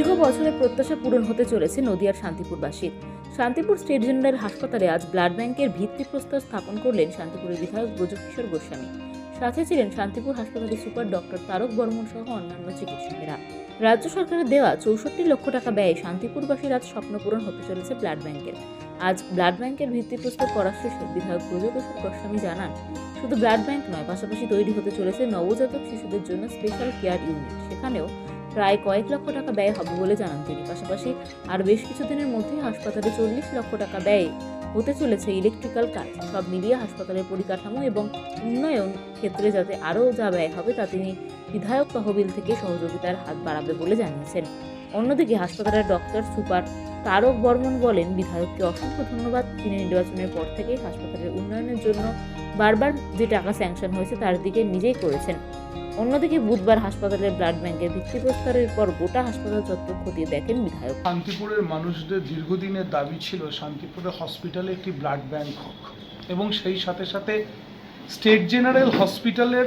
বছরের প্রত্যাশা পূরণ হতে চলেছে নদিয়ার শান্তিপুরবাসীর শান্তিপুর স্টেট জেনারেল হাসপাতালে আজ ব্লাড ব্যাংকের ভিত্তিপ্রস্তর স্থাপন করলেন শান্তিপুরের বিধায়ক ব্রজকিশোর গোস্বামী। সাথে ছিলেন শান্তিপুর হাসপাতালের সুপার ডক্টর তারক বর্মন সহ অন্যান্য চিকিৎসকেরা। রাজ্য সরকারের দেওয়া চৌষট্টি লক্ষ টাকা ব্যয়ে শান্তিপুরবাসীর আজ স্বপ্ন পূরণ হতে চলেছে ব্লাড ব্যাংকের। আজ ব্লাড ব্যাংকের ভিত্তিপ্রস্তর করার শেষে বিধায়ক ব্রজকিশোর গোস্বামী জানান, শুধু ব্লাড ব্যাংক নয়, পাশাপাশি তৈরি হতে চলেছে নবজাতক শিশুদের জন্য স্পেশাল কেয়ার ইউনিট। সেখানেও প্রায় কয়েক লক্ষ টাকা ব্যয় হবে বলে জানান তিনি। পাশাপাশি আর বেশ কিছুদিনের মধ্যেই হাসপাতালে চল্লিশ লক্ষ টাকা ব্যয়ে হতে চলেছে ইলেকট্রিক্যাল কাজ। সব মিলিয়ে হাসপাতালের পরিকাঠামো এবং উন্নয়ন ক্ষেত্রে যাতে আরও যা ব্যয় হবে তা তিনি বিধায়ক তহবিল থেকে সহযোগিতার হাত বাড়াবে বলে জানিয়েছেন। অন্যদিকে হাসপাতালের ডক্টর সুপার তারক বর্মন বলেন, বিধায়ককে অসংখ্য ধন্যবাদ। তিনি নির্বাচনের পর থেকেই হাসপাতালের উন্নয়নের জন্য বারবার যে টাকা স্যাংশন হয়েছে তার দিকে নিজেই করেছেন। অন্যদিকে বুধবার হাসপাতালের ব্লাড ব্যাংকের ভিত্তিপ্রস্তরের পর গোটা হাসপাতাল চত্বর খতিয়ে দেখেন বিধায়ক। শান্তিপুরের মানুষদের দীর্ঘদিনের দাবি ছিল শান্তিপুরের হসপিটালে একটি ব্লাড ব্যাংক হোক এবং সেই সাথে সাথে স্টেট জেনারেল হসপিটালের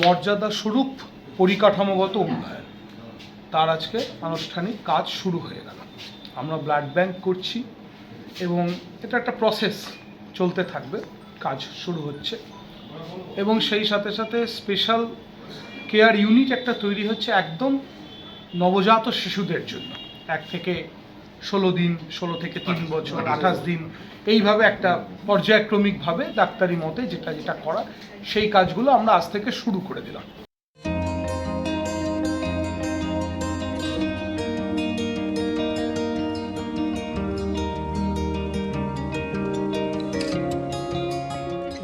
মর্যাদা স্বরূপ পরিকাঠামোগত উন্নয়ন। তার আজকে আনুষ্ঠানিক কাজ শুরু হয়ে গেল। আমরা ব্লাড ব্যাংক করছি এবং এটা একটা প্রসেস চলতে থাকবে, কাজ শুরু হচ্ছে। এবং সেই সাথে সাথে স্পেশাল কেয়ার ইউনিট একটা তৈরি হচ্ছে একদম নবজাত শিশুদের জন্য। এক থেকে ষোলো দিন ষোলো থেকে তিন বছর আঠাশ দিন। এইভাবে একটা পর্যায়ক্রমিকভাবে ডাক্তারি মতে যেটা যেটা করা সেই কাজগুলো আমরা আজ থেকে শুরু করে দিলাম।